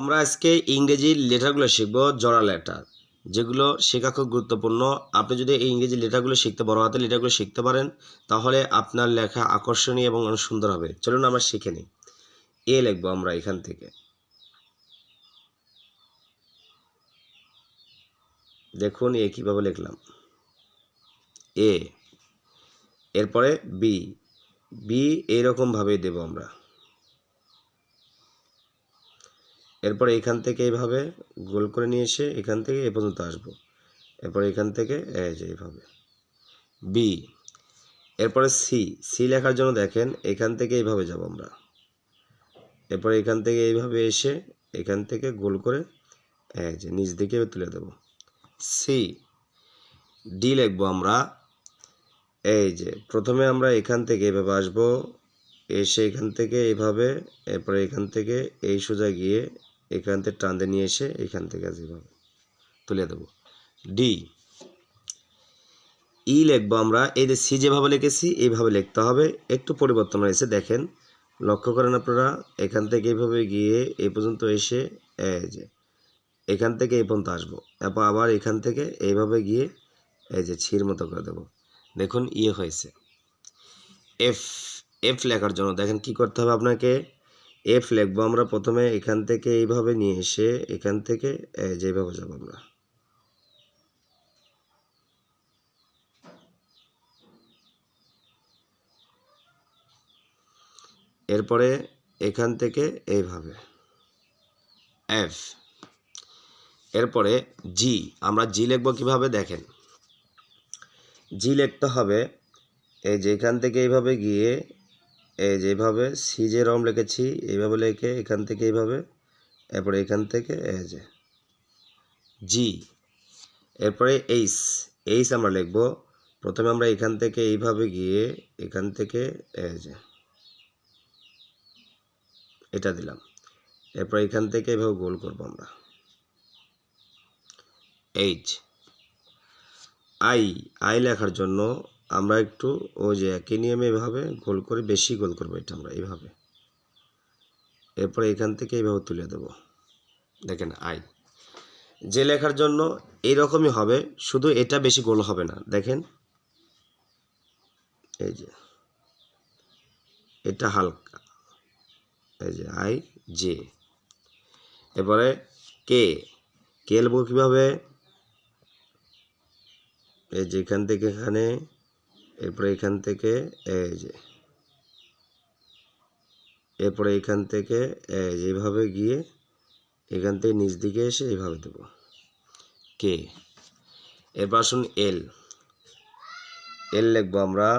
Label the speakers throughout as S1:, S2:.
S1: আমরা আজকে ইংরেজি লেটারগুলো শিখব জোড়া লেটার, যেগুলো শেখা খুব গুরুত্বপূর্ণ। আপনি যদি এই ইংরেজি লেটারগুলো শিখতে বড় হাতের লেটারগুলো শিখতে পারেন, তাহলে আপনার লেখা আকর্ষণীয় এবং অনেক সুন্দর হবে। চলুন আমরা শিখে নিই। এ লিখব আমরা এখান থেকে। দেখুন এ কীভাবে লিখলাম। এ, এরপরে বি বি এইরকমভাবেই দেব আমরা। এরপরে এখান থেকে এইভাবে গোল করে নিয়ে এসে এখান থেকে এ পর্যন্ত আসব। এরপরে এখান থেকে এই যে এইভাবে। বি এরপরে সি সি লেখার জন্য দেখেন এখান থেকে এইভাবে যাব আমরা। এরপরে এখান থেকে এইভাবে এসে এখান থেকে গোল করে এই যে নিচ দিকে তুলে দেব। সি ডি লিখব আমরা। এই যে প্রথমে আমরা এখান থেকে এভাবে আসব। এসে এখান থেকে এইভাবে, এরপরে এখান থেকে এই সোজা গিয়ে এখান থেকে টানতে নিয়ে এসে এখান থেকে যেভাবে তুলে দেবো। ডি, ই লিখব আমরা, এই যে সি যেভাবে লিখেছি, এইভাবে লিখতে হবে। একটু পরিবর্তন হয়েছে দেখেন। লক্ষ্য করেন আপনারা, এখান থেকে এইভাবে গিয়ে এই পর্যন্ত এসে, এই যে, এখান থেকে এই পর্যন্ত আসব। তারপর আবার এখান থেকে এইভাবে গিয়ে এই যে ছির মতো করে দেবো। দেখুন ইয়ে হয়েছে। এফ এফ লেখার জন্য দেখেন কি করতে হবে আপনাকে। এফ লিখব আমরা প্রথমে এখান থেকে এইভাবে নিয়ে এসে এখান থেকে যেভাবে যাব আমরা। এরপরে এখান থেকে এইভাবে। এফ এরপরে জি আমরা জি লিখব কীভাবে দেখেন? জি লিখতে হবে, এই যে এখান থেকে এইভাবে গিয়ে এই যেভাবে সি যে রম লিখেছি এইভাবে লিখে এখান থেকে এইভাবে, এরপরে এখান থেকে এই যে জি এরপরে এইচ এইচ আমরা লিখব। প্রথমে আমরা এখান থেকে এইভাবে গিয়ে এখান থেকে এই যে এটা দিলাম। এরপর এখান থেকে এভাবে গোল করব আমরা। এইচ আই আই লেখার জন্য আমরা একটু ওই যে একই নিয়মে এভাবে গোল করে বেশি গোল করব এটা আমরা, এইভাবে। এরপরে এখান থেকে এইভাবে তুলে দেব। দেখেন, আই। যে লেখার জন্য এইরকমই হবে, শুধু এটা বেশি গোল হবে না। দেখেন, এই যে, এটা হালকা। এই যে, আই, জে। এরপরে কে? কে লিখব কীভাবে? এই যে, এখান থেকে এখানে এরপরে এখান থেকে, এই যে। এরপরে এখান থেকে, এই এইভাবে গিয়ে এখান থেকে নিচ দিকে এসে এইভাবে দেব। কে এরপর আসুন এল এল লিখব আমরা,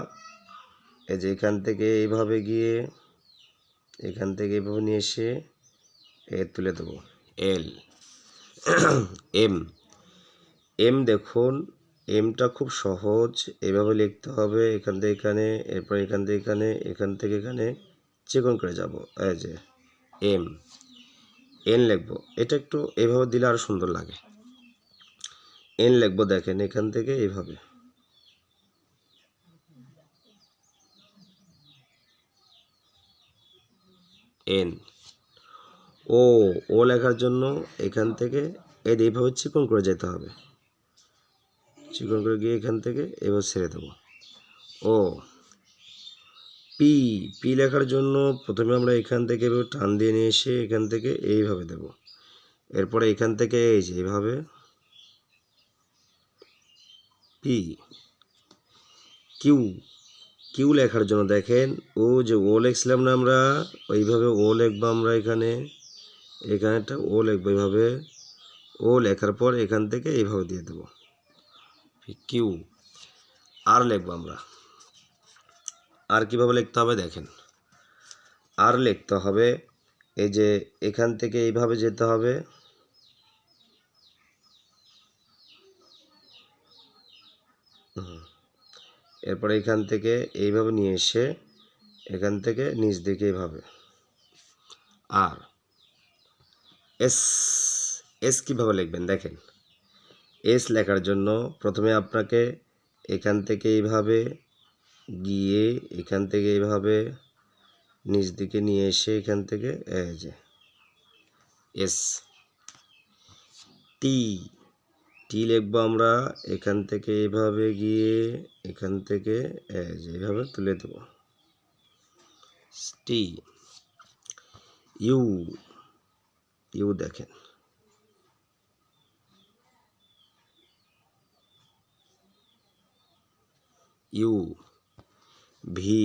S1: এই যে এখান থেকে এইভাবে গিয়ে, এখান থেকে এইভাবে নিয়ে এসে এ তুলে দেবো। এল এম এম দেখুন এমটা খুব সহজ। এভাবে লিখতে হবে, এখান থেকে এখানে, এরপর এখান থেকে এখানে, এখান থেকে এখানে চিকন করে যাব। এই যে এম এন লিখব। এটা একটু এভাবে দিলে আরও সুন্দর লাগে। এন লিখব দেখেন, এখান থেকে এইভাবে এন ও ও লেখার জন্য এখান থেকে এর এইভাবে চিকন করে যেতে হবে। চিকন করে গিয়ে এখান থেকে এবার ছেড়ে দেবো। ও পি পি লেখার জন্য প্রথমে আমরা এখান থেকে এভাবে টান দিয়ে নিয়ে এসে এখান থেকে এইভাবে দেব। এরপরে এখান থেকে এই যে এইভাবে পি কিউ কিউ লেখার জন্য দেখেন, ও যে ও লিখছিলাম না আমরা, ওইভাবে ও লিখব আমরা এখানে এখানে একটা ও লিখব এইভাবে। ও লেখার পর এখান থেকে এইভাবে দিয়ে দেবো। কিউ আর লিখব আমরা। আর কীভাবে লিখতে হবে দেখেন। আর লিখতে হবে, এই যে এখান থেকে এইভাবে যেতে হবে। এরপরে এখান থেকে এইভাবে নিয়ে এসে এখান থেকে নিচ দিকে এইভাবে। আর এস এস কীভাবে লিখবেন দেখেন। এস লেখার জন্য প্রথমে আপনাকে এখান থেকে এইভাবে গিয়ে এখান থেকে এইভাবে নিচ দিকে নিয়ে এসে এখান থেকে এস টি টি লিখব আমরা, এখান থেকে এভাবে গিয়ে এখান থেকে, এই এইভাবে তুলে দেব। টি ইউ ইউ দেখেন। U, V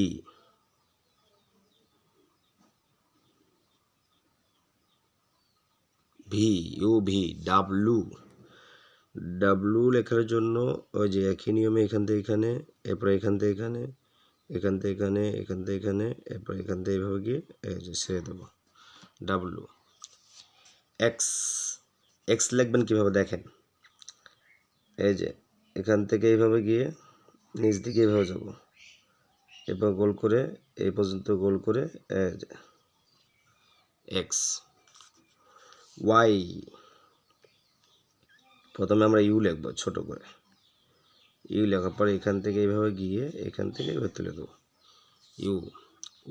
S1: V, U, V, W. W লেখার জন্য ওই যে একই নিয়মে এখান থেকে এখানে, এরপরে এখান থেকে এখানে, এখান থেকে এখানে, এখান থেকে এখানে, এরপর এখান থেকে এইভাবে গিয়ে এই যে ছেড়ে দেবো। ডাব্লু। এক্স এক্স লিখবেন কীভাবে দেখেন? এই যে এখান থেকে এইভাবে গিয়ে নিচ দিকে এভাবে যাব। এবার গোল করে এই পর্যন্ত গোল করে এক্স ওয়াই প্রথমে আমরা ইউ লিখব ছোট করে। ইউ লেখার পরে এখান থেকে এইভাবে গিয়ে, এখান থেকে এভাবে তুলে দেবো। ইউ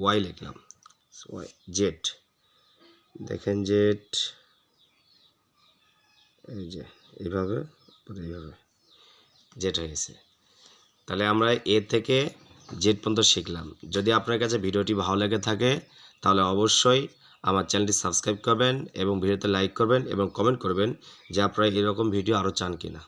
S1: ওয়াই লিখলাম ওয়াই জেড দেখেন জেড এই যে এইভাবে এইভাবে জেড হয়েছে তাহলে আমরা এ থেকে জেড পর্যন্ত শিখলাম। যদি আপনার কাছে ভিডিওটি ভালো লেগে থাকে, তাহলে অবশ্যই আমার চ্যানেলটি সাবস্ক্রাইব করবেন এবং ভিডিওতে লাইক করবেন এবং কমেন্ট করবেন যে আপনারা এরকম ভিডিও আরও চান কিনা।